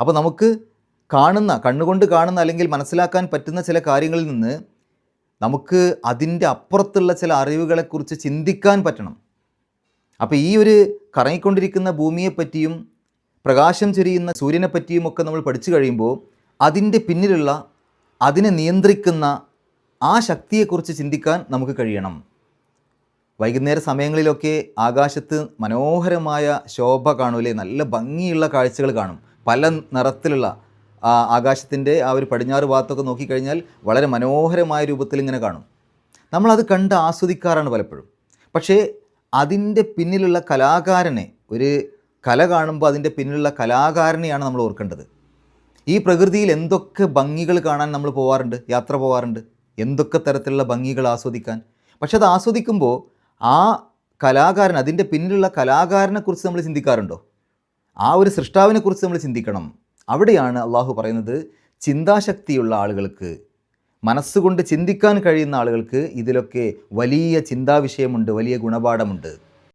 അപ്പോൾ നമുക്ക് കാണുന്ന കണ്ണുകൊണ്ട് കാണുന്ന അല്ലെങ്കിൽ മനസ്സിലാക്കാൻ പറ്റുന്ന ചില കാര്യങ്ങളിൽ നിന്ന് നമുക്ക് അതിന്റെ അപ്പുറത്തുള്ള ചില അറിവുകളെക്കുറിച്ച് ചിന്തിക്കാൻ പറ്റണം. അപ്പോൾ ഈ ഒരു കറങ്ങിക്കൊണ്ടിരിക്കുന്ന ഭൂമിയെപ്പറ്റിയും പ്രകാശം ചൊരിയുന്ന സൂര്യനെപ്പറ്റിയും ഒക്കെ നമ്മൾ പഠിച്ചു കഴിയുമ്പോൾ അതിന്റെ പിന്നിലുള്ള അതിനെ നിയന്ത്രിക്കുന്ന ആ ശക്തിയെക്കുറിച്ച് ചിന്തിക്കാൻ നമുക്ക് കഴിയണം. വൈകുന്നേര സമയങ്ങളിലൊക്കെ ആകാശത്ത് മനോഹരമായ ശോഭ കാണൂലേ നല്ല ഭംഗിയുള്ള കാഴ്ചകൾ കാണും. പല നിറത്തിലുള്ള ആകാശത്തിന്റെ ആ ഒരു പടിഞ്ഞാറ് ഭാഗത്തൊക്കെ നോക്കിക്കഴിഞ്ഞാൽ വളരെ മനോഹരമായ രൂപത്തിൽ ഇങ്ങനെ കാണും. നമ്മളത് കണ്ട് ആസ്വദിക്കാറാണ് പലപ്പോഴും. പക്ഷേ അതിന്റെ പിന്നിലുള്ള കലാകാരനെ ഒരു കല കാണുമ്പോൾ അതിന്റെ പിന്നിലുള്ള കലാകാരനെയാണ് നമ്മൾ ഓർക്കേണ്ടത്. ഈ പ്രകൃതിയിൽ എന്തൊക്കെ ഭംഗികൾ കാണാൻ നമ്മൾ പോവാറുണ്ട് യാത്ര പോവാറുണ്ട് എന്തൊക്കെ തരത്തിലുള്ള ഭംഗികൾ ആസ്വദിക്കാൻ. പക്ഷെ അത് ആസ്വദിക്കുമ്പോൾ ആ കലാകാരൻ അതിന്റെ പിന്നിലുള്ള കലാകാരനെക്കുറിച്ച് നമ്മൾ ചിന്തിക്കാറുണ്ടോ? ആ ഒരു സൃഷ്ടാവിനെക്കുറിച്ച് നമ്മൾ ചിന്തിക്കണം. അവിടെയാണ് അള്ളാഹു പറയുന്നത് ചിന്താശക്തിയുള്ള ആളുകൾക്ക് മനസ്സുകൊണ്ട് ചിന്തിക്കാൻ കഴിയുന്ന ആളുകൾക്ക് ഇതിലൊക്കെ വലിയ ചിന്താവിഷയമുണ്ട് വലിയ ഗുണപാഠമുണ്ട്.